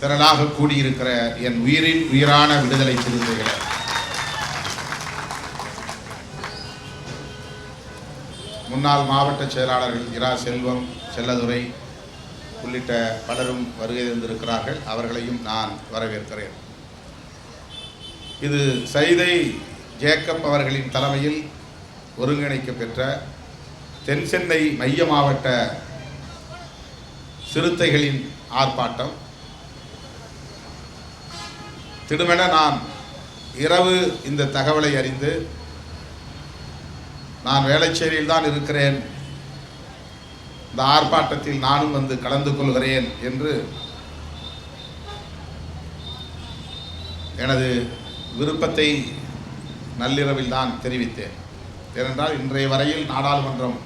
திரளாக கூடியிருக்கிற என் உயிரின் உயிரான விடுதலை சிறுத்தைகளை. முன்னாள் மாவட்ட செயலாளர்கள் இரா செல்வம் செல்லதுரை உள்ளிட்ட பலரும் வருகை தந்திருக்கிறார்கள். அவர்களையும் நான் வரவேற்கிறேன். இது சைதை ஜேக்கப் அவர்களின் தலைமையில் ஒருங்கிணைக்கப்பெற்ற தென்சென்னை தென் சென்னை மைய மாவட்ட சிறுத்தைகளின் ஆர்ப்பாட்டம். திடுமென நான் இரவு இந்த தகவலை அறிந்து நான் வேளச்சேரியில் தான் இருக்கிறேன். இந்த ஆர்ப்பாட்டத்தில் நானும் வந்து கலந்து கொள்கிறேன் என்று எனது விருப்பத்தை நள்ளிரவில் தான் தெரிவித்தேன். ஏனென்றால் இன்றைய வரையில் நாடாளுமன்றம்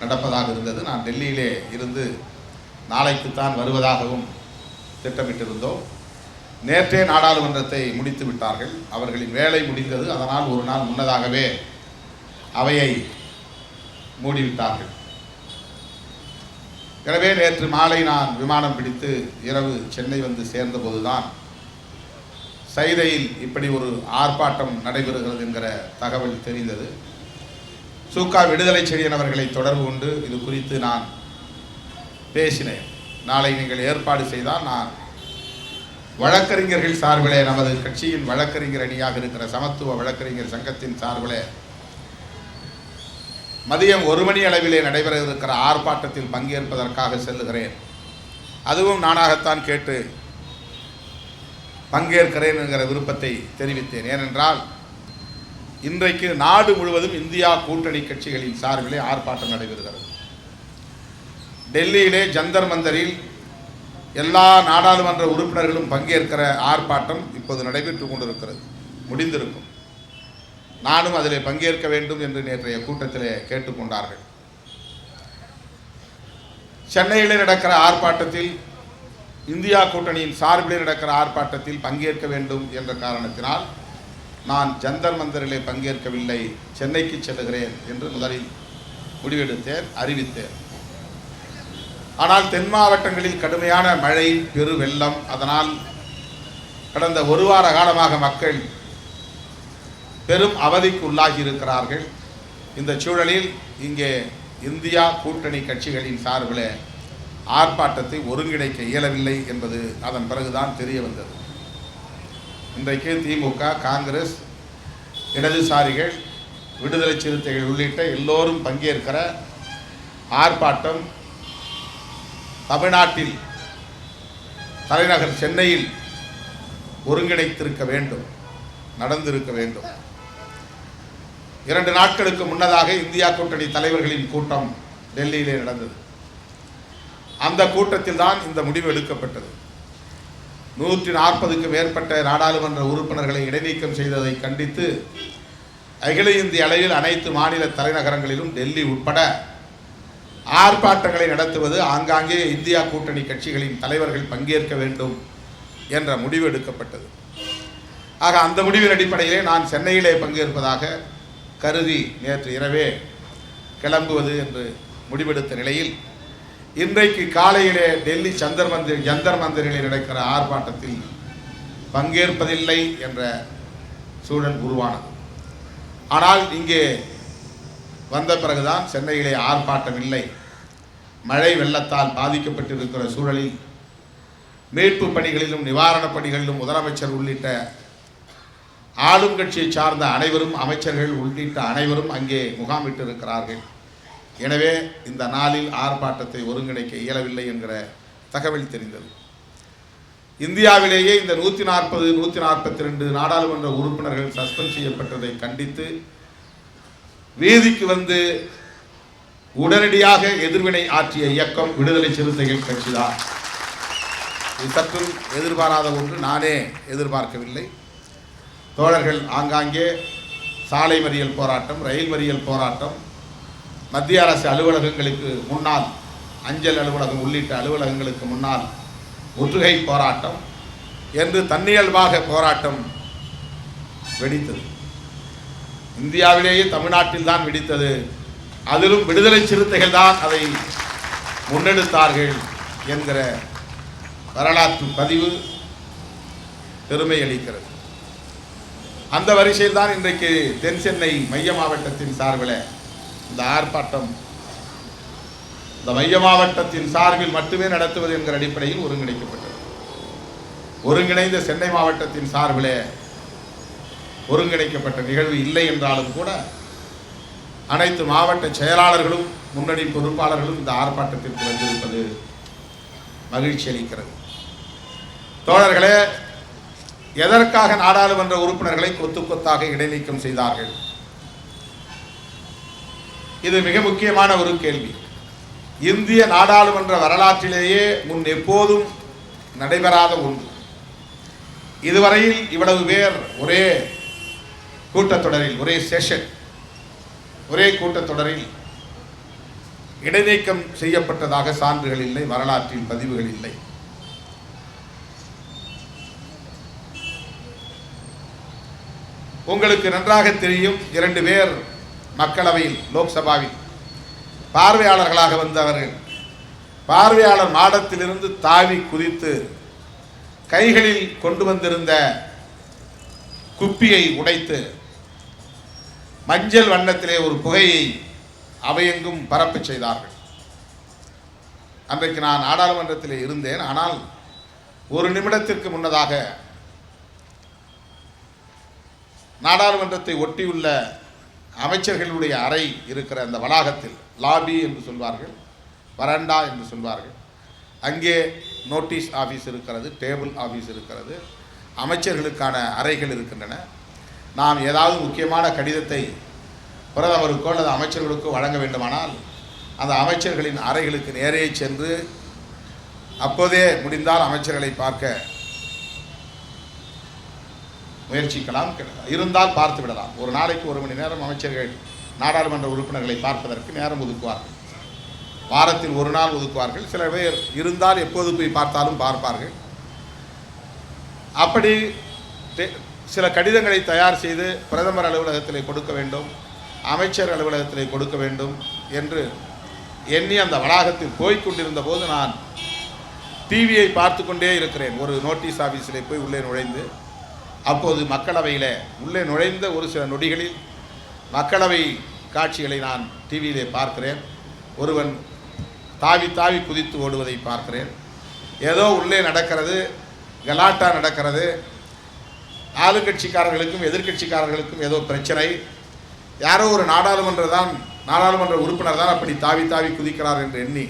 நடப்பதாக இருந்தது. நான் டெல்லியிலே இருந்து நாளைக்குத்தான் வருவதாகவும் திட்டமிட்டிருந்தோம். நேற்றே நாடாளுமன்றத்தை முடித்து விட்டார்கள். அவர்களின் வேலை முடிந்தது. அதனால் ஒரு நாள் முன்னதாகவே அவையை மூடிவிட்டார்கள். எனவே நேற்று மாலை நான் விமானம் பிடித்து இரவு சென்னை வந்து சேர்ந்தபோதுதான் சைதையில் இப்படி ஒரு ஆர்ப்பாட்டம் நடைபெறுகிறது என்கிற தகவல் தெரிந்தது. சூக்கா விடுதலை செடியன் அவர்களை தொடர்பு கொண்டு இது குறித்து நான் பேசினேன். நாளை நீங்கள் ஏற்பாடு செய்தால் நான் வழக்கறிஞர்கள் சார்பிலே நமது கட்சியின் வழக்கறிஞர் அணியாக இருக்கிற சமத்துவ வழக்கறிஞர் சங்கத்தின் சார்பிலே மதியம் ஒரு மணி அளவிலே நடைபெற இருக்கிற ஆர்ப்பாட்டத்தில் பங்கேற்பதற்காக செல்லுகிறேன். அதுவும் நானாகத்தான் கேட்டு பங்கேற்கிறேன் என்கிற விருப்பத்தை தெரிவித்தேன். ஏனென்றால் இன்றைக்கு நாடு முழுவதும் இந்தியா கூட்டணி கட்சிகளின் சார்பிலே ஆர்ப்பாட்டம் நடைபெறுகிறது. டெல்லியிலே ஜந்தர் மந்தரில் எல்லா நாடாளுமன்ற உறுப்பினர்களும் பங்கேற்கிற ஆர்ப்பாட்டம் இப்போது நடைபெற்று கொண்டிருக்கிறது. முடிந்திருக்கும். நானும் அதில் பங்கேற்க வேண்டும் என்று நேற்றைய கூட்டத்திலே கேட்டுக்கொண்டார்கள். சென்னையில் நடக்கிற ஆர்ப்பாட்டத்தில் இந்தியா கூட்டணியின் சார்பில் நடக்கிற ஆர்ப்பாட்டத்தில் பங்கேற்க வேண்டும் என்ற காரணத்தினால் நான் ஜந்தர் மந்தரிலே பங்கேற்கவில்லை சென்னைக்கு செல்லுகிறேன் என்று முதலில் முடிவெடுத்தேன் அறிவித்தேன். ஆனால் தென் மாவட்டங்களில் கடுமையான மழை பெரு வெள்ளம். அதனால் கடந்த ஒரு வார காலமாக மக்கள் பெரும் அவதிக்கு உள்ளாகி இருக்கிறார்கள். இந்த சூழலில் இங்கே இந்தியா கூட்டணி கட்சிகளின் சார்பில் ஆர்ப்பாட்டத்தை ஒருங்கிணைக்க இயலவில்லை என்பது அதன் பிறகுதான் தெரிய வந்தது. இன்றைக்கு திமுக காங்கிரஸ் இடதுசாரிகள் விடுதலை சிறுத்தைகள் உள்ளிட்ட எல்லோரும் பங்கேற்கிற ஆர்ப்பாட்டம் தமிழ்நாட்டில் தலைநகர் சென்னையில் ஒருங்கிணைத்திருக்க வேண்டும் நடந்திருக்க வேண்டும். இரண்டு நாட்களுக்கு முன்னதாக இந்தியா கூட்டணி தலைவர்களின் கூட்டம் டெல்லியிலே நடந்தது. அந்த கூட்டத்தில் தான் இந்த முடிவு எடுக்கப்பட்டது. நூற்றி நாற்பதுக்கு மேற்பட்ட நாடாளுமன்ற உறுப்பினர்களை இடைநீக்கம் செய்ததை கண்டித்து அகில இந்திய அளவில் அனைத்து மாநில தலைநகரங்களிலும் டெல்லி உட்பட ஆர்ப்பாட்டங்களை நடத்துவது ஆங்காங்கே இந்தியா கூட்டணி கட்சிகளின் தலைவர்கள் பங்கேற்க வேண்டும் என்ற முடிவு எடுக்கப்பட்டது. ஆக அந்த முடிவின் அடிப்படையிலே நான் சென்னையிலே பங்கேற்பதாக கருதி நேற்று இரவே கிளம்புவது என்று முடிவெடுத்த நிலையில் இன்றைக்கு காலையிலே டெல்லி சந்தர் மந்திர் ஜந்தர் மந்திரிகளில் நடக்கிற ஆர்ப்பாட்டத்தில் பங்கேற்பதில்லை என்ற சூழல் உருவானது. ஆனால் இங்கே வந்த பிறகுதான் சென்னையிலே ஆர்ப்பாட்டம் இல்லை மழை வெள்ளத்தால் பாதிக்கப்பட்டிருக்கிற சூழலில் மீட்பு பணிகளிலும் நிவாரணப் பணிகளிலும் முதலமைச்சர் உள்ளிட்ட ஆளும் கட்சியை சார்ந்த அனைவரும் அமைச்சர்கள் உள்ளிட்ட அனைவரும் அங்கே முகாமிட்டு இருக்கிறார்கள் எனவே இந்த நாளில் ஆர்ப்பாட்டத்தை ஒருங்கிணைக்க இயலவில்லை என்கிற தகவல் தெரிந்தது. இந்தியாவிலேயே இந்த நூற்றி நாற்பது நூற்றி நாற்பத்தி ரெண்டு நாடாளுமன்ற உறுப்பினர்கள் சஸ்பெண்ட் செய்யப்பட்டதை கண்டித்து வீதிக்கு வந்து உடனடியாக எதிர்வினை ஆற்றிய இயக்கம் விடுதலை சிறுத்தைகள் கட்சிதான். இது சற்றும் எதிர்பாராத ஒன்று. நானே எதிர்பார்க்கவில்லை. தோழர்கள் ஆங்காங்கே சாலை மறியல் போராட்டம் ரயில் மறியல் போராட்டம் மத்திய அரசு அலுவலகங்களுக்கு முன்னால் அஞ்சல் அலுவலகம் உள்ளிட்ட அலுவலகங்களுக்கு முன்னால் முற்றுகை போராட்டம் என்று தன்னியல்பாக போராட்டம் வெடித்தது. இந்தியாவிலேயே தமிழ்நாட்டில்தான் வெடித்தது. அதிலும் விடுதலை சிறுத்தைகள் தான் அதை முன்னெடுத்தார்கள் என்கிற வரலாற்று பதிவு பெருமை அளிக்கிறது. அந்த வரிசையில் தான் இன்றைக்கு தென் சென்னை மைய மாவட்டத்தின் சார்பில் இந்த ஆர்ப்பாட்டம் இந்த மைய மாவட்டத்தின் சார்பில் மட்டுமே நடத்துவது என்கிற அடிப்படையில் ஒருங்கிணைக்கப்பட்டது. ஒருங்கிணைந்த சென்னை மாவட்டத்தின் சார்பில் ஒருங்கிணைக்கப்பட்ட நிகழ்வு இல்லை என்றாலும் கூட அனைத்து மாவட்ட செயலாளர்களும் முன்னணி பொறுப்பாளர்களும் இந்த ஆர்ப்பாட்டத்திற்கு வந்திருப்பது மகிழ்ச்சி அளிக்கிறது. தோழர்களே எதற்காக நாடாளுமன்ற உறுப்பினர்களை கொத்து கொத்தாக இடைநீக்கம் செய்தார்கள்? இது மிக முக்கியமான ஒரு கேள்வி. இந்திய நாடாளுமன்ற வரலாற்றிலேயே முன் எப்போதும் நடைபெறாத ஒன்று. இதுவரையில் இவ்வளவு பேர் ஒரே கூட்டத்தொடரில் ஒரே செஷன் ஒரே கூட்டத்தொடரில் இடைநீக்கம் செய்யப்பட்டதாக சான்றுகள் இல்லை வரலாற்றின் பதிவுகள் இல்லை. உங்களுக்கு நன்றாக தெரியும் இரண்டு பேர் மக்களவையில் லோக்சபாவில் பார்வையாளர்களாக வந்தவர்கள். பார்வையாளர் மாடத்திலிருந்து தாவி குதித்து கைகளில் கொண்டு வந்திருந்த குப்பியை உடைத்து மஞ்சள் வண்ணத்திலே ஒரு புகையை அவையெங்கும் பரப்பு செய்தார்கள். அன்றைக்கு நான் நாடாளுமன்றத்தில் இருந்தேன். ஆனால் ஒரு நிமிடத்திற்கு முன்னதாக நாடாளுமன்றத்தை ஒட்டியுள்ள அமைச்சர்களுடைய அறை இருக்கிற அந்த வளாகத்தில் லாபி என்று சொல்வார்கள் வராண்டா என்று சொல்வார்கள் அங்கே நோட்டீஸ் ஆஃபீஸ் இருக்கிறது டேபிள் ஆஃபீஸ் இருக்கிறது அமைச்சர்களுக்கான அறைகள் இருக்கின்றன. நாம் ஏதாவது முக்கியமான கடிதத்தை பிரதமருக்கோ அல்லது அமைச்சர்களுக்கோ வழங்க வேண்டுமானால் அந்த அமைச்சர்களின் அறைகளுக்கு நேரே சென்று அப்போதே முடிந்தால் அமைச்சர்களை பார்க்க முயற்சிக்கலாம். இருந்தால் பார்த்து விடலாம். ஒரு நாளைக்கு ஒரு மணி நேரம் அமைச்சர்கள் நாடாளுமன்ற உறுப்பினர்களை பார்ப்பதற்கு நேரம் ஒதுக்குவார்கள். வாரத்தில் ஒரு நாள் ஒதுக்குவார்கள். சில பேர் இருந்தால் எப்போது போய் பார்த்தாலும் பார்ப்பார்கள். அப்படி சில கடிதங்களை தயார் செய்து பிரதமர் அலுவலகத்திலே கொடுக்க வேண்டும் அமைச்சர் அலுவலகத்திலே கொடுக்க வேண்டும் என்று எண்ணி அந்த வளாகத்தில் போய்கொண்டிருந்த போது நான் டிவியை பார்த்து கொண்டே இருக்கிறேன். ஒரு நோட்டீஸ் ஆஃபீஸில் போய் உள்ளே நுழைந்து அப்போது மக்களவையில் உள்ளே நுழைந்த ஒரு சில நொடிகளில் மக்களவை காட்சிகளை நான் டிவியிலே பார்க்கிறேன். ஒருவன் தாவி தாவி குதித்து ஓடுவதை பார்க்கிறேன். ஏதோ உள்ளே நடக்கிறது கலாட்டா நடக்கிறது ஆளுங்கட்சிக்காரர்களுக்கும் எதிர்க்கட்சிக்காரர்களுக்கும் ஏதோ பிரச்சனை. யாரோ ஒரு நாடாளுமன்ற தான் நாடாளுமன்ற உறுப்பினர் தான் அப்படி தாவி தாவி குதிக்கிறார் என்று எண்ணி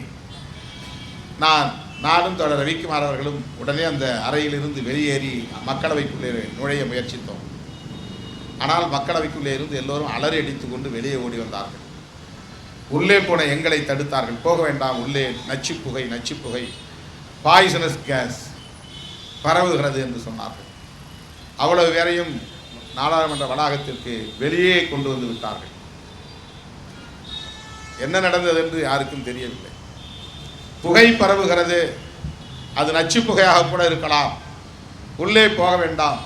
நான் நானும் தொடர் ரவிக்குமார் அவர்களும் உடனே அந்த அறையிலிருந்து வெளியேறி மக்களவைக்குள்ளே நுழைய முயற்சித்தோம். ஆனால் மக்களவைக்குள்ளே இருந்து எல்லோரும் அலறி அடித்துக்கொண்டு வெளியே ஓடி வந்தார்கள். உள்ளே போன எங்களை தடுத்தார்கள். போக வேண்டாம் உள்ளே நச்சு புகை நச்சு புகை பாய்சனஸ் கேஸ் பரவுகிறது என்று சொன்னார்கள். அவ்வளவு பேரையும் நாடாளுமன்ற வளாகத்திற்கு வெளியே கொண்டு வந்து விட்டார்கள். என்ன நடந்தது என்று யாருக்கும் தெரியவில்லை. புகை பரவுகிறது. அது நச்சு புகையாக கூட இருக்கலாம். உள்ளே போக வேண்டாம்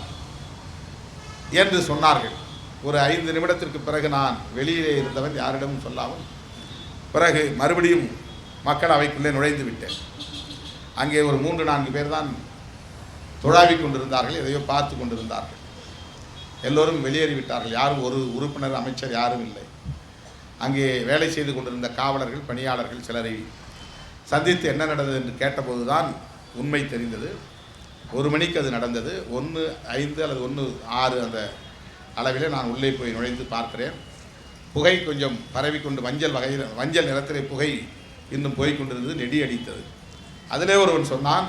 என்று சொன்னார்கள். ஒரு ஐந்து நிமிடத்திற்கு பிறகு நான் வெளியிலே இருந்தவன் யாரிடமும் சொல்லாமல் பிறகு மறுபடியும் மக்கள் அவைக்குள்ளே நுழைந்து விட்டேன். அங்கே ஒரு மூன்று நான்கு பேர் தான் துழாவிக் கொண்டிருந்தார்கள் எதையோ பார்த்து கொண்டிருந்தார்கள். எல்லோரும் வெளியேறிவிட்டார்கள். யாரும் ஒரு உறுப்பினர் அமைச்சர் யாரும் இல்லை. அங்கே வேலை செய்து கொண்டிருந்த காவலர்கள் பணியாளர்கள் சிலரை சந்தித்து என்ன நடந்தது என்று கேட்டபோது தான் உண்மை தெரிந்தது. ஒரு மணிக்கு அது நடந்தது. ஒன்று ஐந்து அல்லது ஒன்று ஆறு அந்த அளவிலே நான் உள்ளே போய் நுழைந்து பார்க்கிறேன். புகை கொஞ்சம் பரவிக்கொண்டு மஞ்சள் வகையில் மஞ்சள் நிறத்திலே புகை இன்னும் போய்கொண்டிருந்தது நெடி அடித்தது. அதிலே ஒருவன் சொன்னான்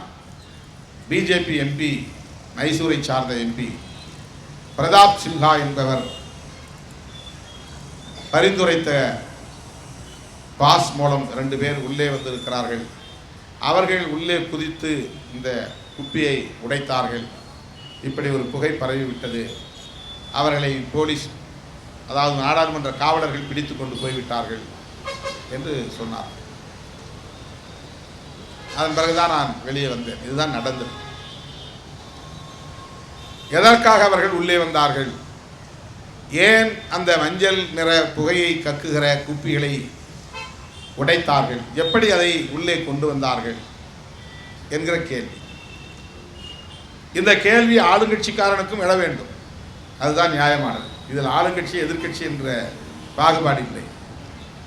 பிஜேபி எம்பி மைசூரை சார்ந்த எம்பி பிரதாப் சின்ஹா என்பவர் பரிந்துரைத்த பாஸ் மூலம் ரெண்டு பேர் உள்ளே வந்திருக்கிறார்கள். அவர்கள் உள்ளே குதித்து இந்த குப்பியை உடைத்தார்கள். இப்படி ஒரு புகை பரவிவிட்டது. அவர்களை போலீஸ் அதாவது நாடாளுமன்ற காவலர்கள் பிடித்து கொண்டு போய்விட்டார்கள் என்று சொன்னார். அதன் பிறகுதான் நான் வெளியே வந்தேன். இதுதான் நடந்தது. எதற்காக அவர்கள் உள்ளே வந்தார்கள்? ஏன் அந்த மஞ்சள் நிற புகையை கக்குகிற குப்பிகளை உடைத்தார்கள்? எப்படி அதை உள்ளே கொண்டு வந்தார்கள்? என்கிற கேள்வி. இந்த கேள்வி ஆளுங்கட்சிக்காரனுக்கும் எழ வேண்டும். அதுதான் நியாயமானது. இதில் ஆளுங்கட்சி எதிர்க்கட்சி என்ற பாகுபாடு இல்லை.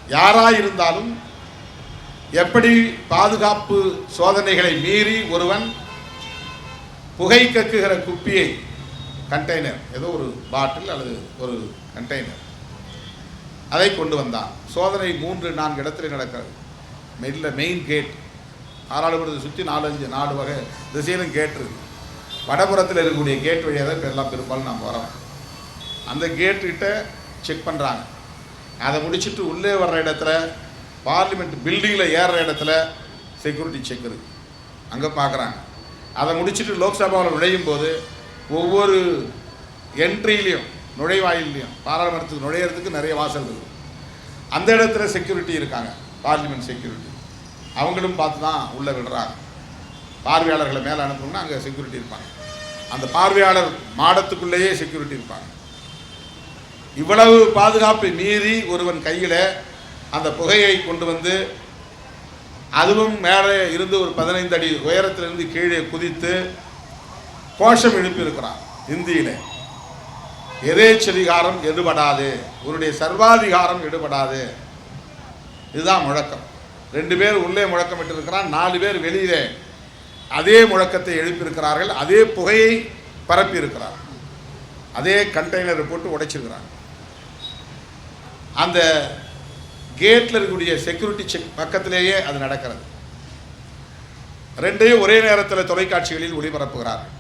யாராக இருந்தாலும் எப்படி பாதுகாப்பு சோதனைகளை மீறி ஒருவன் புகை கக்குகிற குப்பியை கண்டெய்னர் ஏதோ ஒரு பாட்டில் அல்லது ஒரு கண்டெய்னர் அதை கொண்டு வந்தான். சோதனை மூன்று நான்கு இடத்துல நடக்கிறது. மெல்ல மெயின் கேட் பாராளுமன்றத்தை சுற்றி நாலஞ்சு நாலு வகை திசையிலும் கேட் இருக்கு. வடபுறத்தில் இருக்கக்கூடிய கேட் வழியாக தான் இப்ப எல்லாம் பெரும்பாலும் நாம் வரோம். அந்த கேட்டுக்கிட்ட செக் பண்ணுறாங்க அதை முடிச்சுட்டு உள்ளே வர்ற இடத்துல பார்லிமெண்ட் பில்டிங்கில் ஏறுற இடத்துல செக்யூரிட்டி செக் இருக்கு. அங்கே பார்க்குறாங்க அதை முடிச்சுட்டு லோக்சபாவில் நுழையும் போது ஒவ்வொரு என்ட்ரிலையும் நுழைவாயிலையும் பாராளுமன்றத்துக்கு நுழையிறதுக்கு நிறைய வாசல் இருக்குது அந்த இடத்துல செக்யூரிட்டி இருக்காங்க. பார்லிமெண்ட் செக்யூரிட்டி அவங்களும் பார்த்து தான் உள்ளே விடுறாங்க. பார்வையாளர்களை மேலே அனுப்பணும்னா அங்கே செக்யூரிட்டி இருப்பாங்க. அந்த பார்வையாளர் மாடத்துக்குள்ளேயே செக்யூரிட்டி இருப்பாங்க. இவ்வளவு பாதுகாப்பை மீறி ஒருவன் கையில் அந்த புகையை கொண்டு வந்து அதுவும் மேலே இருந்து ஒரு பதினைந்து அடி உயரத்திலிருந்து கீழே குதித்து கோஷம் எழுப்பியிருக்கிறான் இந்தியிலே எதேச்சதிகாரம் எடுபடாது. உன்னுடைய சர்வாதிகாரம் எடுபடாது. இதுதான் முழக்கம். ரெண்டு பேர் உள்ளே முழக்கம் இருக்கிறான் நாலு பேர் வெளியிலே அதே முழக்கத்தை எழுப்பியிருக்கிறார்கள் அதே புகையை பரப்பியிருக்கிறார். அதே கண்டெய்னரை போட்டு உடைச்சிருக்கிறாங்க அந்த கேட்டில் இருக்கக்கூடிய செக்யூரிட்டி செக் பக்கத்திலேயே அது நடக்கிறது. ரெண்டையும் ஒரே நேரத்தில் தொலைக்காட்சிகளில் ஒளிபரப்புகிறார்கள்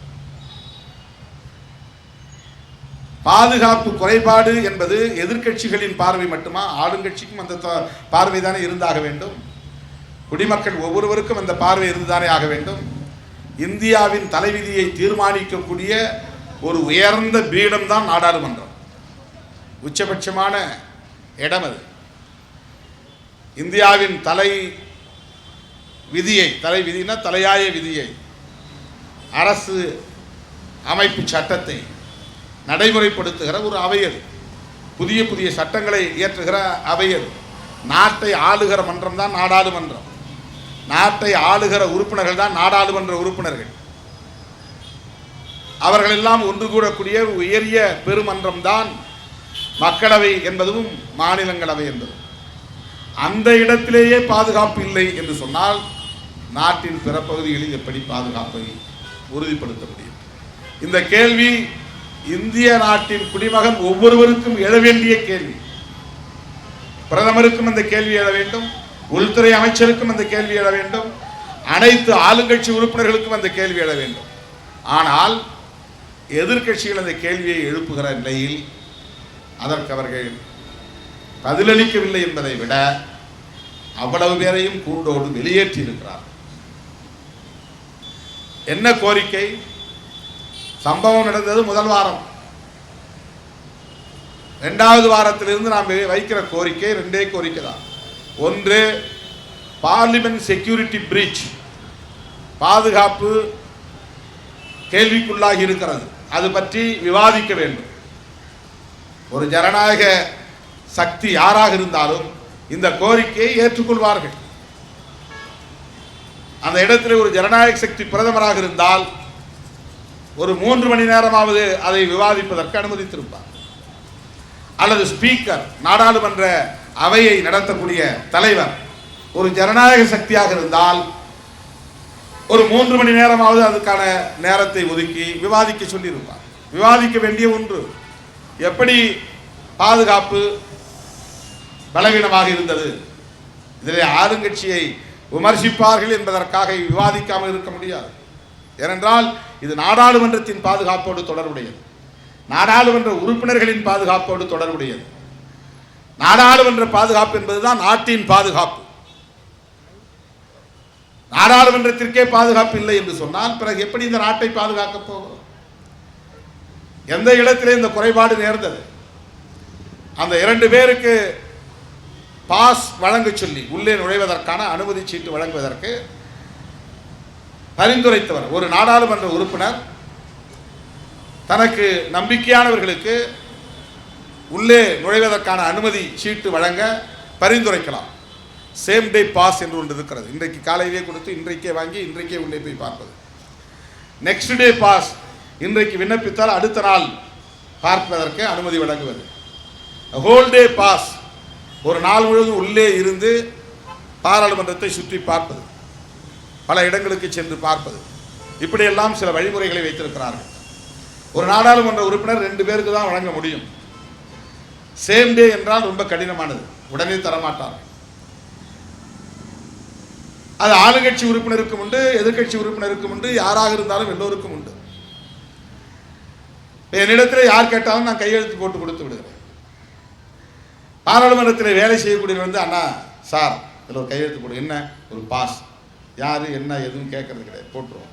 பாதுகாப்பு குறைபாடு என்பது எதிர்க்கட்சிகளின் பார்வை மட்டுமா? ஆளுங்கட்சிக்கும் அந்த த- பார்வை தானே இருந்தாக வேண்டும். குடிமக்கள் ஒவ்வொருவருக்கும் அந்த பார்வை இருந்துதானே ஆக வேண்டும். இந்தியாவின் தலைவிதியை தீர்மானிக்கக்கூடிய ஒரு உயர்ந்த பீடம் தான் நாடாளுமன்றம். உச்சபட்சமான இடம் அது. இந்தியாவின் தலை விதியை தலை விதினா தலையாய விதியை அரசு அமைப்பு சட்டத்தை நடைமுறைப்படுத்துகிற ஒரு அவையது. புதிய புதிய சட்டங்களை இயற்றுகிற அவையது. நாட்டை ஆளுகிற மன்றம் தான் நாடாளுமன்றம். நாட்டை ஆளுகிற உறுப்பினர்கள் தான் நாடாளுமன்ற உறுப்பினர்கள். அவர்களெல்லாம் ஒன்று கூடக்கூடிய உயரிய பெருமன்றம் தான் மக்களவை என்பதும் மாநிலங்களவை என்பதும். அந்த இடத்திலேயே பாதுகாப்பு இல்லை என்று சொன்னால் நாட்டின் பிற பகுதிகளில் எப்படி பாதுகாப்பை உறுதிப்படுத்த முடியும்? இந்த கேள்வி இந்திய நாட்டின் குடிமகன் ஒவ்வொருவருக்கும் எழ வேண்டிய கேள்வி. பிரதமருக்கும் அந்த கேள்வி எழ வேண்டும் உள்துறை அமைச்சருக்கும் அந்த கேள்வி எழ வேண்டும் அனைத்து ஆளுங்கட்சி உறுப்பினர்களுக்கும் அந்த கேள்வி எழ வேண்டும். ஆனால் எதிர்க்கட்சிகள் அந்த கேள்வியை எழுப்புகிற நிலையில் அதற்கு அவர்கள் பதிலளிக்கவில்லை என்பதை விட அவ்வளவு பேரையும் கூண்டோடு வெளியேற்றி இருக்கிறார் என்ன கோரிக்கை? சம்பவம் நடந்தது முதல் வாரம். இரண்டாவது வாரத்திலிருந்து நாம் வைக்கிற கோரிக்கை ரெண்டே கோரிக்கை தான். ஒன்று பார்லிமெண்ட் செக்யூரிட்டி பிரீச் பாதுகாப்பு கேள்விக்குள்ளாகி இருக்கிறது. அது பற்றி விவாதிக்க வேண்டும். ஒரு ஜனநாயக சக்தி யாராக இருந்தாலும் இந்த கோரிக்கையை ஏற்றுக்கொள்வார்கள். அந்த இடத்துல ஒரு ஜனநாயக சக்தி பிரதமராக இருந்தால் ஒரு மூன்று மணி நேரமாவது அதை விவாதிப்பதற்கு அனுமதித்திருப்பார். அல்லது ஸ்பீக்கர் நாடாளுமன்ற அவையை நடத்தக்கூடிய தலைவர் ஒரு ஜனநாயக சக்தியாக இருந்தால் ஒரு மூன்று மணி நேரமாவது அதுக்கான நேரத்தை ஒதுக்கி விவாதிக்க சொல்லியிருப்பார். விவாதிக்க வேண்டிய ஒன்று எப்படி பாதுகாப்பு பலவீனமாக இருந்தது. இதில் ஆளுங்கட்சியை விமர்சிப்பார்கள் என்பதற்காக விவாதிக்காமல் இருக்க முடியாது. ஏனென்றால் இது நாடாளுமன்றத்தின் பாதுகாப்போடு தொடர்புடையது. நாடாளுமன்ற உறுப்பினர்களின் பாதுகாப்போடு தொடர்புடையது. நாடாளுமன்ற பாதுகாப்பு என்பதுதான் நாட்டின் பாதுகாப்பு. நாடாளுமன்றத்திற்கே பாதுகாப்பு இல்லை என்று சொன்னால் பிறகு எப்படி இந்த நாட்டை பாதுகாக்கப் போகிறோம்? எந்த இடத்திலே இந்த குறைபாடு நேர்ந்தது? அந்த இரண்டு பேருக்கு பாஸ் வழங்க சொல்லி உள்ளே நுழைவதற்கான அனுமதி சீட்டு வழங்குவதற்கு பரிந்துரைத்தவர். ஒரு நாடாளுமன்ற உறுப்பினர் தனக்கு நம்பிக்கையானவர்களுக்கு உள்ளே நுழைவதற்கான அனுமதி சீட்டு வழங்க பரிந்துரைக்கலாம். சேம் டே பாஸ் என்று ஒன்று இருக்கிறது. இன்றைக்கு காலையிலே கொடுத்து இன்றைக்கே வாங்கி இன்றைக்கே உள்ளே போய் பார்ப்பது. Next day pass. இன்றைக்கு விண்ணப்பித்தால் அடுத்த நாள் பார்ப்பதற்கு அனுமதி வழங்குவது. Whole day pass. ஒரு நாள் முழுவதும் உள்ளே இருந்து பாராளுமன்றத்தை சுற்றி பார்ப்பது பல இடங்களுக்கு சென்று பார்ப்பது. இப்படியெல்லாம் சில வழிமுறைகளை வைத்திருக்கிறார்கள். ஒரு நாடாளுமன்ற உறுப்பினர் ரெண்டு பேருக்கு தான் வழங்க முடியும். சேம் டே என்றால் ரொம்ப கடினமானது. உடனே தரமாட்டார். அது ஆளுங்கட்சி உறுப்பினருக்கும் உண்டு எதிர்க்கட்சி உறுப்பினருக்கும் உண்டு யாராக இருந்தாலும் எல்லோருக்கும் உண்டு. என்னிடத்தில் யார் கேட்டாலும் நான் கையெழுத்து போட்டு கொடுத்து விடுகிறேன். பாராளுமன்றத்தில் வேலை செய்யக்கூடியவர் வந்து அண்ணா சார் இதில் ஒரு கையெழுத்து போடு. என்ன? ஒரு பாஸ். யார் என்ன எதுவும் கேட்கறது கிடையாது. போட்டுருவோம்.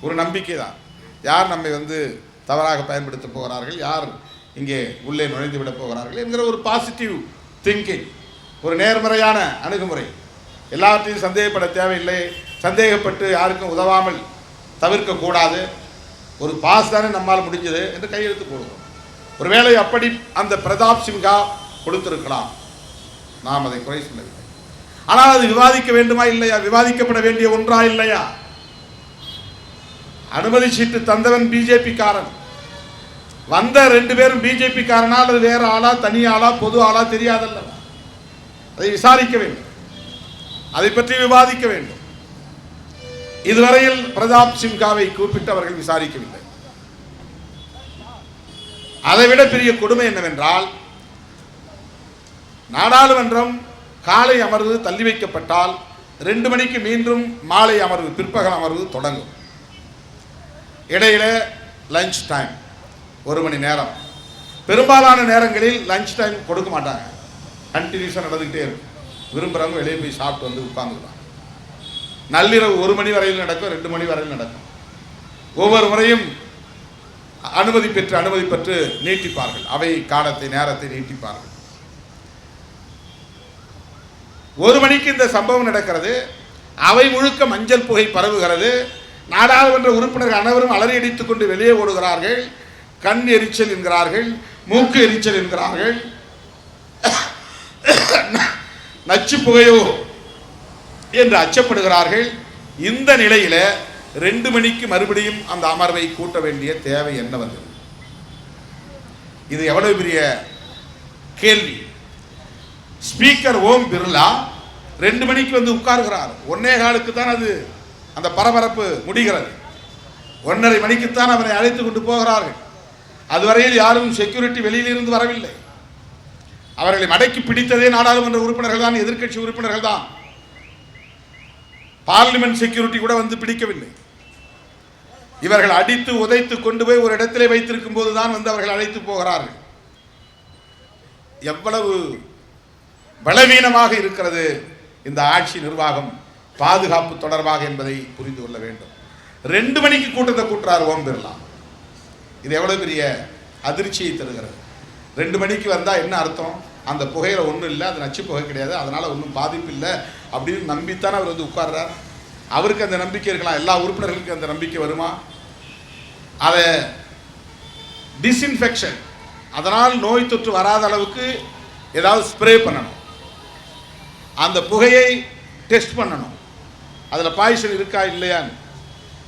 ஒரு நம்பிக்கை தான். யார் நம்மை வந்து தவறாக பயன்படுத்த போகிறார்கள்? யார் இங்கே உள்ளே நுழைந்து விட போகிறார்கள்? என்கிற ஒரு பாசிட்டிவ் திங்கிங் ஒரு நேர்மறையான அணுகுமுறை. எல்லாவற்றையும் சந்தேகப்பட தேவையில்லை. சந்தேகப்பட்டு யாருக்கும் உதவாமல் தவிர்க்கக்கூடாது ஒரு பாஸ் தானே நம்மால் முடிஞ்சது என்று கையெழுத்து போடுவோம். ஒருவேளை அப்படி அந்த பிரதாப் சிங்கா கொடுத்திருக்கலாம். நாம் அதை குறை சொல்லவில்லை. ஆனால் அது விவாதிக்க வேண்டுமா இல்லையா? விவாதிக்கப்பட வேண்டிய ஒன்றா இல்லையா? அனுமதி சீட்டு தந்தவன் பிஜேபி காரன் வந்த ரெண்டு பேரும் பிஜேபி காரனா அல்லது வேற ஆளா தனி ஆளா பொது ஆளா தெரியாதல்ல. அதை விசாரிக்க வேண்டும். அதை பற்றி விவாதிக்க வேண்டும். இதுவரையில் பிரதாப் சிங்காவை கூப்பிட்டு அவர்கள் விசாரிக்கவில்லை அதைவிட பெரிய கொடுமை என்னவென்றால் நாடாளுமன்றம் காலை அமர்வு தள்ளி வைக்கப்பட்டால் ரெண்டு மணிக்கு மீண்டும் மாலை அமர்வு பிற்பகல் அமர்வு தொடங்கும். இடையில லஞ்ச் டைம் ஒரு மணி நேரம். பெரும்பாலான நேரங்களில் லஞ்ச் டைம் கொடுக்க மாட்டாங்க. கண்டினியூஸாக நடந்துக்கிட்டே இருக்கும். விரும்புகிறவங்க வெளியே போய் சாப்பிட்டு வந்து உட்காந்துக்கலாம் நள்ளிரவு ஒரு மணி வரையில் நடக்கும் ரெண்டு மணி வரையில் நடக்கும். ஒவ்வொரு முறையும் அனுமதி பெற்று அனுமதி பெற்று நீட்டிப்பார்கள். அவை காலத்தை நேரத்தை நீட்டிப்பார்கள். ஒரு மணிக்கு இந்த சம்பவம் நடக்கிறது. அவை முழுக்க மஞ்சள் புகை பரவுகிறது. நாடாளுமன்ற உறுப்பினர்கள் அனைவரும் அலறி அடித்துக் கொண்டு வெளியே ஓடுகிறார்கள். கண் எரிச்சல் என்கிறார்கள். மூக்கு எரிச்சல் என்கிறார்கள். நச்சு புகையோ என்று அச்சப்படுகிறார்கள். இந்த நிலையில ரெண்டு மணிக்கு மறுபடியும் அந்த அமர்வை கூட்ட வேண்டிய தேவை என்ன வந்தது? இது எவ்வளவு பெரிய கேள்வி. ஸ்பீக்கர் ஓம் பிர்லா ரெண்டு மணிக்கு வந்து உட்காருகிறார். ஒன்னே காலுக்கு தான் அது அந்த பரபரப்பு முடிகிறது. ஒன்றரை மணிக்குத்தான் அவரை அழைத்து கொண்டு போகிறார்கள். அதுவரையில் யாரும் செக்யூரிட்டி வெளியிலிருந்து வரவில்லை. அவர்களை மடக்கி பிடித்ததே நாடாளுமன்ற உறுப்பினர்கள் தான் எதிர்க்கட்சி உறுப்பினர்கள் தான். பார்லிமெண்ட் செக்யூரிட்டி கூட வந்து பிடிக்கவில்லை. இவர்கள் அடித்து உதைத்து கொண்டு போய் ஒரு இடத்திலே வைத்திருக்கும் போதுதான் வந்து அவர்கள் அழைத்து போகிறார்கள். எவ்வளவு பலவீனமாக இருக்கிறது இந்த ஆட்சி நிர்வாகம் பாதுகாப்பு தொடர்பாக என்பதை புரிந்து கொள்ள வேண்டும். ரெண்டு மணிக்கு கூட்டத்தை கூட்டுறார் ஓம் பிர்லா. இது எவ்வளவு பெரிய அதிர்ச்சியை தருகிறது. ரெண்டு மணிக்கு வந்தால் என்ன அர்த்தம்? அந்த புகையில் ஒன்றும் இல்லை அது நச்சு புகை கிடையாது அதனால் ஒன்றும் பாதிப்பு இல்லை அப்படின்னு நம்பித்தானே அவர் வந்து உட்கார்றார். அவருக்கு அந்த நம்பிக்கை இருக்கலாம் எல்லா உறுப்பினர்களுக்கும் அந்த நம்பிக்கை வருமா? அதை டிஸ்இன்ஃபெக்ஷன் அதனால் நோய் தொற்று வராத அளவுக்கு ஏதாவது ஸ்ப்ரே பண்ணணும். அந்த புகையை டெஸ்ட் பண்ணணும். அதில் பாய்ச்சல் இருக்கா இல்லையான்னு.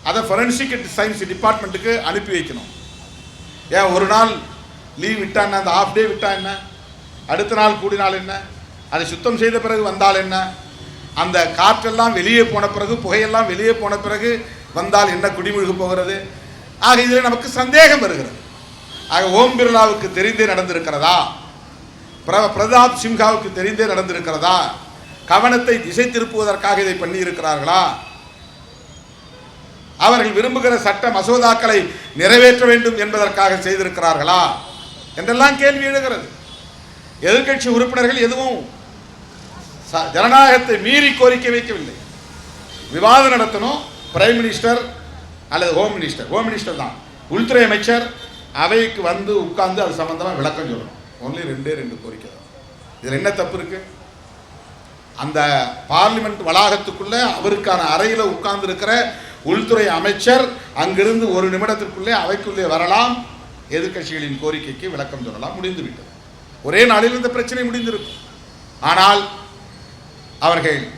அதை ஃபொரன்சிக் சயின்ஸ் டிபார்ட்மெண்ட்டுக்கு அனுப்பி வைக்கணும். ஏன் ஒரு நாள் லீவ் விட்டா என்ன? அந்த ஆஃப் டே விட்டா என்ன? அடுத்த நாள் கூடினால் என்ன? அதை சுத்தம் செய்த பிறகு வந்தால் என்ன? அந்த காற்றெல்லாம் வெளியே போன பிறகு புகையெல்லாம் வெளியே போன பிறகு வந்தால் என்ன குடிமுழுகு போகிறது? ஆக இதில் நமக்கு சந்தேகம் வருகிறது. ஆக ஓம் பிர்லாவுக்கு தெரிந்தே நடந்திருக்கிறதா? பிர பிரதாப் சிம்ஹாவுக்கு தெரிந்தே நடந்திருக்கிறதா? கவனத்தை திசை திருப்புவதற்காக இதை பண்ணி இருக்கிறார்களா அவர்கள் விரும்புகிற சட்ட மசோதாக்களை நிறைவேற்ற வேண்டும் என்பதற்காக செய்திருக்கிறார்களா? என்றெல்லாம் கேள்வி எழுகிறது. எதிர்க்கட்சி உறுப்பினர்கள் எதுவும் ச- ஜனநாயகத்தை மீறி கோரிக்கை வைக்கவில்லை. விவாதம் நடத்தணும். பிரைம் மினிஸ்டர் அல்லது ஹோம் மினிஸ்டர் ஹோம் மினிஸ்டர் தான். உள்துறை அமைச்சர் அவைக்கு வந்து உட்கார்ந்து அது சம்பந்தமாக விளக்கம் சொல்லணும். ஒன்லி ரெண்டே ரெண்டு கோரிக்கை தான். இதில் என்ன தப்பு இருக்குது அந்த பார்லிமெண்ட் வளாகத்துக்குள்ளே அவருக்கான அறையில் உட்கார்ந்துருக்கிற உள்துறை அமைச்சர் அங்கிருந்து ஒரு நிமிடத்திற்குள்ளே அவைக்குள்ளே வரலாம். எதிர்க்கட்சிகளின் கோரிக்கைக்கு விளக்கம் சொல்லலாம். முடிந்துவிட்டது. ஒரே நாளில் இந்த பிரச்சனை முடிந்திருக்கும். ஆனால் அவர்கள்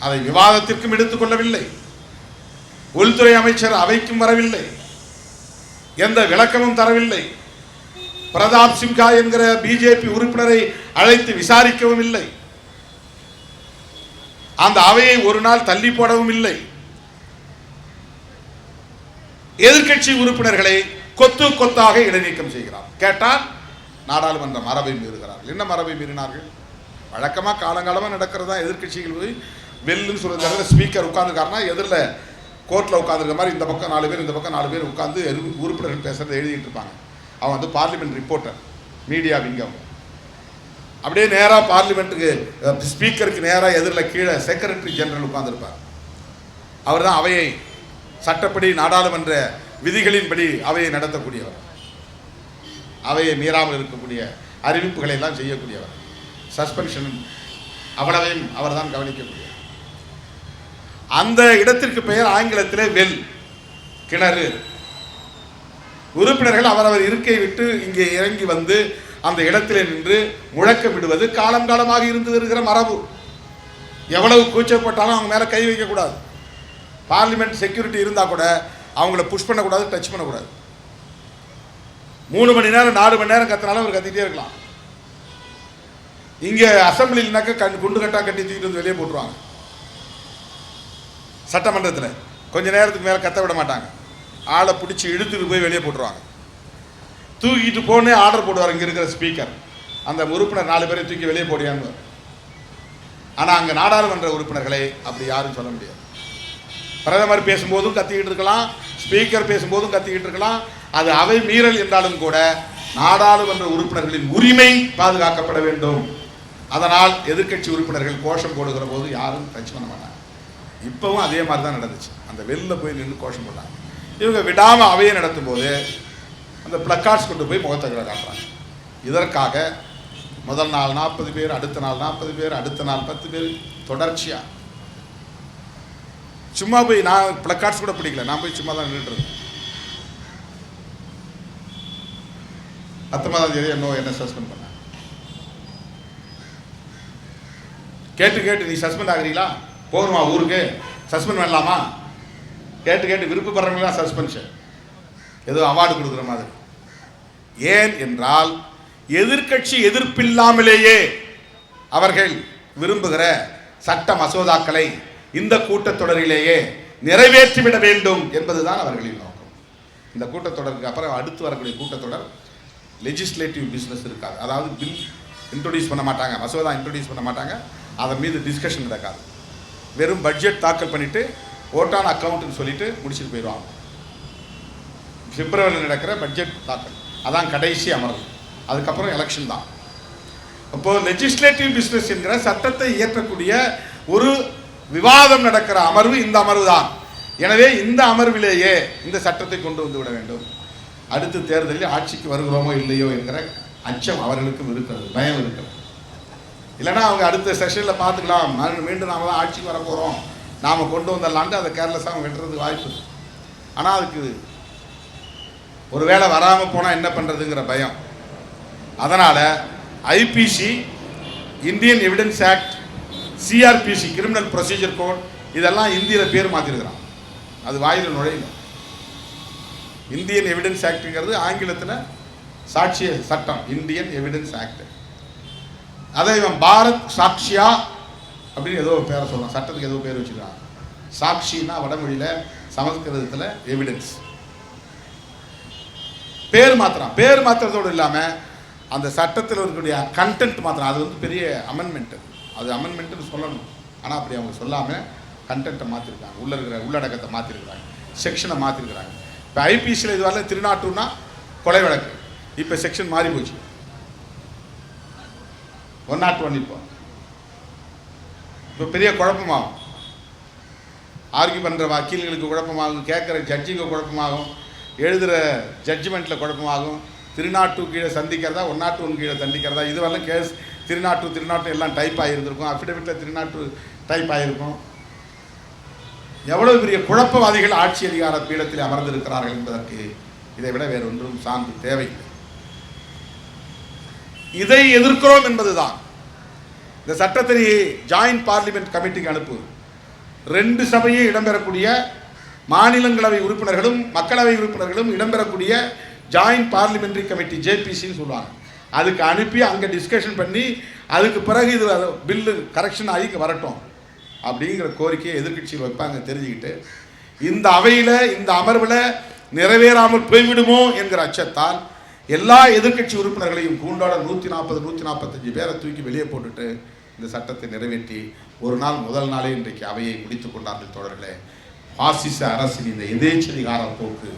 அதை விவாதத்திற்கும் எடுத்துக்கொள்ளவில்லை உள்துறை அமைச்சர் அவைக்கும் வரவில்லை. எந்த விளக்கமும் தரவில்லை. பிரதாப் சிம்ஹா என்கிற பிஜேபி உறுப்பினரை அழைத்து விசாரிக்கவும் இல்லை. அந்த அவையை ஒரு நாள் தள்ளி போடவும் இல்லை. எதிர்க்கட்சி உறுப்பினர்களை கொத்து கொத்தாக இடைநீக்கம் செய்கிறார். கேட்டால் நாடாளுமன்ற மரபை மீறுகிறார்கள். என்ன மரபை மீறினார்கள்? வழக்கமாக காலங்காலமாக நடக்கிறதா? எதிர்க்கட்சிகள் போய் வெல்லுன்னு சொல்லுறது ஸ்பீக்கர் உட்காந்துருக்காருன்னா எதிரில் கோர்ட்டில் உட்காந்துருக்க மாதிரி இந்த பக்கம் நாலு பேர் இந்த பக்கம் நாலு பேர் உட்காந்து உறுப்பினர்கள் பேசுறதை எழுதிட்டு இருப்பாங்க. அவன் வந்து பார்லிமெண்ட் ரிப்போர்ட்டர் மீடியா விங்கம் அப்படியே நேராக பார்லிமெண்ட்டுக்கு ஸ்பீக்கருக்கு நேராக எதிரில் கீழே செக்ரட்டரி ஜெனரல் உட்காந்துருப்பார் அவர் தான் அவையை சட்டப்படி நாடாளுமன்ற விதிகளின்படி அவையை நடத்தக்கூடியவர். அவையை மீறாமல் இருக்கக்கூடிய அறிவிப்புகளை எல்லாம் செய்யக்கூடியவர். சஸ்பென்ஷன் அவ்வளவையும் அவர்தான் கவனிக்கக்கூடியவர் அந்த இடத்திற்கு பெயர் ஆங்கிலத்திலே வெல் கிணறு. உறுப்பினர்கள் அவரவர் இருக்கை விட்டு இங்கே இறங்கி வந்து அந்த இடத்திலே நின்று முழக்கமிடுவது காலம் காலமாக இருந்து வருகிற மரபு. எவ்வளவு கூச்சப்பட்டாலும் அவங்க மேலே கை வைக்கக்கூடாது பார்லிமெண்ட் செக்யூரிட்டி இருந்தால் கூட அவங்கள புஷ் பண்ணக்கூடாது டச் பண்ணக்கூடாது. மூணு மணி நேரம் நாலு மணி நேரம் கத்தினாலும் அவர் கத்திட்டே இருக்கலாம். இங்கே அசம்பிளினாக்க கண் குண்டு கட்டாக கட்டி தூக்கிட்டு வந்து வெளியே போட்டுருவாங்க. சட்டமன்றத்தில் கொஞ்ச நேரத்துக்கு மேலே கத்த விட மாட்டாங்க. ஆளை பிடிச்சி இழுத்துட்டு போய் வெளியே போட்டுருவாங்க. தூக்கிட்டு போனே ஆர்டர் போடுவார். இங்கே இருக்கிற ஸ்பீக்கர் அந்த உறுப்பினர் நாலு பேரை தூக்கி வெளியே போடியாங்க ஆனால் அங்கே நாடாளுமன்ற உறுப்பினர்களை அப்படி யாரும் சொல்ல முடியாது. பிரதமர் பேசும்போதும் கத்திக்கிட்டு இருக்கலாம் ஸ்பீக்கர் பேசும்போதும் கத்திக்கிட்டு இருக்கலாம். அது அவை மீறல் என்றாலும் கூட நாடாளுமன்ற உறுப்பினர்களின் உரிமை பாதுகாக்கப்பட வேண்டும். அதனால் எதிர்க்கட்சி உறுப்பினர்கள் கோஷம் போடுகிற போது யாரும் டச் பண்ண மாட்டாங்க. இப்போவும் அதே மாதிரி தான் நடந்துச்சு. அந்த வெளில போய் நின்று கோஷம் போட்டாங்க. இவங்க விடாமல் அவையை நடத்தும் போது அந்த பிளக்கார்ட்ஸ் கொண்டு போய் முகத்தகரை காட்டுறாங்க. இதற்காக முதல் நாள் நாற்பது பேர் அடுத்த நாள் நாற்பது பேர் அடுத்த நாள் பத்து பேர் தொடர்ச்சியாக சும்மா போய் நான் பிளக்கார்ட்ஸ் கூட பிடிக்கல. நான் போய் சும்மா தான் நின்றுட்டு பத்தொன்பதாம் தேதி என்னோ என்ன சஸ்பெண்ட் பண்ண. கேட்டு கேட்டு நீ சஸ்பெண்ட் ஆகுறீங்களா? போகணுமா ஊருக்கு? சஸ்பெண்ட் பண்ணலாமா? கேட்டு கேட்டு விருப்பப்படுறவங்களாம் சஸ்பென்ஷன் ஏதோ அவார்டு கொடுக்குற மாதிரி. ஏன் என்றால் எதிர்க்கட்சி எதிர்ப்பில்லாமலேயே அவர்கள் விரும்புகிற சட்ட மசோதாக்களை இந்த கூட்டத்தொடரிலேயே நிறைவேற்றிவிட வேண்டும் என்பதுதான் அவர்களின் நோக்கம். இந்த கூட்டத்தொடருக்கு அப்புறம் அடுத்து வரக்கூடிய கூட்டத்தொடர் லெஜிஸ்லேட்டிவ் பிஸ்னஸ் இருக்காது. அதாவது பில் இன்ட்ரொடியூஸ் பண்ண மாட்டாங்க மசோதா இன்ட்ரொடியூஸ் பண்ண மாட்டாங்க அதன் மீது டிஸ்கஷன் நடக்காது. வெறும் பட்ஜெட் தாக்கல் பண்ணிவிட்டு ஓட்டான அக்கௌண்ட்டுன்னு சொல்லிட்டு முடிச்சுட்டு போயிடுவாங்க. பிப்ரவரியில் நடக்கிற பட்ஜெட் தாக்கல். அதான் கடைசி அமர்வு. அதுக்கப்புறம் எலெக்ஷன் தான். அப்போது லெஜிஸ்லேட்டிவ் பிஸ்னஸ் என்கிற சட்டத்தை இயற்றக்கூடிய ஒரு விவாதம் நடக்கிற அமர்வு இந்த அமர்வு தான். எனவே இந்த அமர்விலேயே இந்த சட்டத்தை கொண்டு வந்து விட வேண்டும். அடுத்த தேர்தலில் ஆட்சிக்கு வருகிறோமோ இல்லையோ என்கிற அச்சம் அவர்களுக்கும் இருக்கிறது பயம் இருக்கிறது. இல்லைன்னா அவங்க அடுத்த செஷனில் பார்த்துக்கலாம். மீண்டும் நாம தான் ஆட்சிக்கு வர போகிறோம் நாம் கொண்டு வந்துடலான்ட்டு அதை கேர்லெஸ்ஸாக அவங்க வெட்டுறதுக்கு வாய்ப்பு ஆனால் அதுக்கு ஒரு வேளை வராமல் போனால் என்ன பண்ணுறதுங்கிற பயம். அதனால் IPC Indian evidence act CRPC criminal procedure code இதெல்லாம் இந்தியில் பேர் மாற்றிருக்கிறான் அது வாயில் நுழையல. இந்தியன் எவிடன்ஸ் ஆக்ட்டுங்கிறது ஆங்கிலத்தில் சாட்சிய சட்டம். இந்தியன் எவிடன்ஸ் ஆக்ட் அதை இவன் பாரத் சாக்ஷியா அப்படின்னு ஏதோ பேரை சொல்லலாம் சட்டத்துக்கு ஏதோ பேர் வச்சுருக்கான். சாக்ஷின்னா வடமொழியில் சமஸ்கிருதத்தில் எவிடன்ஸ் பேர் மாத்திரம் பேர் மாத்திரத்தோடு இல்லாமல் அந்த சட்டத்தில் இருக்கக்கூடிய கண்டென்ட் மாத்திரம் அது வந்து பெரிய அமெண்ட்மெண்ட் அது அமெண்ட்மெண்ட்டுன்னு சொல்லணும். ஆனால் அப்படி அவங்க சொல்லாமல் கண்டென்ட்டை மாற்றிருக்காங்க உள்ள இருக்கிற உள்ளடக்கத்தை மாற்றிருக்கிறாங்க செக்ஷனை மாற்றிருக்கிறாங்க இப்போ ஐபிசியில் இது வரல திருநாட்டுன்னா கொலை வழக்கு. இப்போ செக்ஷன் மாறி போச்சு. ஒன் நாட் ஒன் இப்போ. இப்போ பெரிய குழப்பமாகும். ஆர்கியூ பண்ணுற வக்கீல்களுக்கு குழப்பமாகும். கேட்குற ஜட்ஜிக்கு குழப்பமாகும். எழுதுகிற ஜட்ஜ்மெண்ட்டில் குழப்பமாகும். திருநாட்டு கீழே சந்திக்கிறதா ஒன் ஒன் கீழே சந்திக்கிறதா இதுவெல்லாம் கேஸ் திருநாட்டு திருநாட்டு எல்லாம் டைப் ஆகியிருந்திருக்கும் அஃபிடவிட்டில் திருநாட்டு டைப் ஆகியிருக்கும் எவ்வளவு பெரிய குழப்பவாதிகள் ஆட்சி அதிகார பீடத்தில் அமர்ந்திருக்கிறார்கள் என்பதற்கு இதை விட வேறு ஒன்றும் சான்று தேவையில்லை. இதை எதிர்க்கிறோம் என்பதுதான். இந்த சட்டத்தை ஜாயின்ட் பார்லிமெண்ட் கமிட்டிக்கு அனுப்பு. ரெண்டு சபையும் இடம்பெறக்கூடிய மாநிலங்களவை உறுப்பினர்களும் மக்களவை உறுப்பினர்களும் இடம்பெறக்கூடிய ஜாயிண்ட் பார்லிமெண்ட்ரி கமிட்டி ஜேபிசின்னு சொல்லுவாங்க. அதுக்கு அனுப்பி அங்கே டிஸ்கஷன் பண்ணி அதுக்கு பிறகு இது பில்லு கரெக்ஷன் ஆகி வரட்டும் அப்படிங்கிற கோரிக்கையை எதிர்க்கட்சியில் வைப்பாங்க தெரிஞ்சுக்கிட்டு இந்த அவையில் இந்த அமர்வில் நிறைவேறாமல் போய்விடுமோ என்கிற அச்சத்தால் எல்லா எதிர்க்கட்சி உறுப்பினர்களையும் கூண்டோட நூற்றி நாற்பது நூற்றி நாற்பத்தஞ்சு பேரை தூக்கி வெளியே போட்டுட்டு இந்த சட்டத்தை நிறைவேற்றி ஒரு நாள் முதல் நாளே இன்றைக்கு அவையை முடித்து கொண்டார்கள் தொடர்களே பாசிச அரசின் இந்த எதேச்சதிகார போக்கு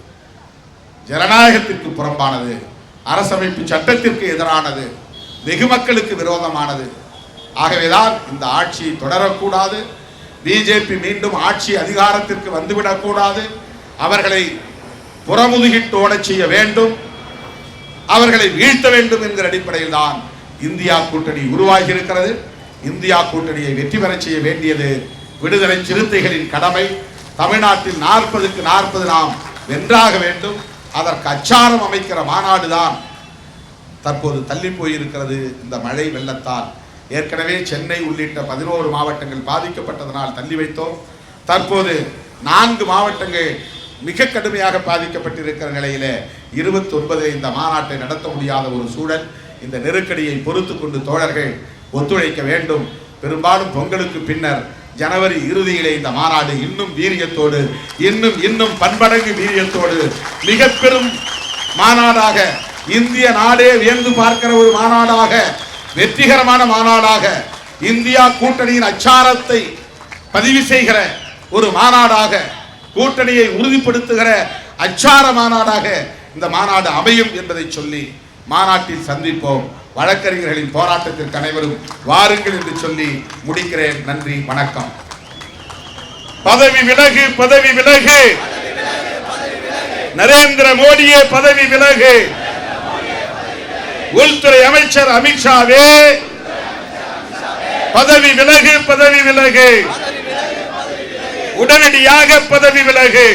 ஜனநாயகத்திற்கு புறம்பானது அரசமைப்பு சட்டத்திற்கு எதிரானது வெகு மக்களுக்கு விரோதமானது. ஆகவேதான் இந்த ஆட்சி தொடரக்கூடாது. பிஜேபி மீண்டும் ஆட்சி அதிகாரத்திற்கு வந்துவிடக்கூடாது. அவர்களை புறமுதுகிட்டு ஓடச் செய்ய வேண்டும். அவர்களை வீழ்த்த வேண்டும் என்கிற அடிப்படையில் தான் இந்தியா கூட்டணி உருவாகி இருக்கிறது இந்தியா கூட்டணியை வெற்றி பெறச் செய்ய வேண்டியது விடுதலை சிறுத்தைகளின் கடமை. தமிழ்நாட்டில் நாற்பதுக்கு நாற்பது நாம் வென்றாக வேண்டும். அதற்கு அச்சாரம் அமைக்கிற மாநாடு தான் தற்போது தள்ளி போயிருக்கிறது இந்த மழை வெள்ளத்தால். ஏற்கனவே சென்னை உள்ளிட்ட பதினோரு மாவட்டங்கள் பாதிக்கப்பட்டதனால் தள்ளி வைத்தோம். தற்போது நான்கு மாவட்டங்கள் மிக கடுமையாக பாதிக்கப்பட்டிருக்கிற நிலையில இருபத்தி ஒன்பது இந்த மாநாட்டை நடத்த முடியாத ஒரு சூழல். இந்த நெருக்கடியை பொறுத்து கொண்டு தோழர்கள் ஒத்துழைக்க வேண்டும். பெரும்பாலும் பொங்கலுக்கு பின்னர் ஜனவரி இறுதியிலே இந்த மாநாடு இன்னும் வீரியத்தோடு இன்னும் இன்னும் பன்மடங்கு வீரியத்தோடு மிக பெரும் மாநாடாக இந்திய நாடே வியந்து பார்க்கிற ஒரு மாநாடாக வெற்றிகரமான மாநாடாக இந்தியா கூட்டணியின் அச்சாரத்தை பதிவு செய்கிற ஒரு மாநாடாக கூட்டணியை உறுதிப்படுத்துகிற அச்சார மாநாடாக இந்த மாநாடு அமையும் என்பதை சொல்லி மாநாட்டில் சந்திப்போம். வழக்கறிஞர்களின் போராட்டத்திற்கு அனைவரும் வாருங்கள் என்று சொல்லி முடிக்கிறேன். நன்றி வணக்கம். பதவி விலகு பதவி விலகு. நரேந்திர மோடியே பதவி விலகு. உள்துறை அமைச்சர் அமித்ஷாவே பதவி விலகு பதவி விலகு. உடனடியாக பதவி விலகு.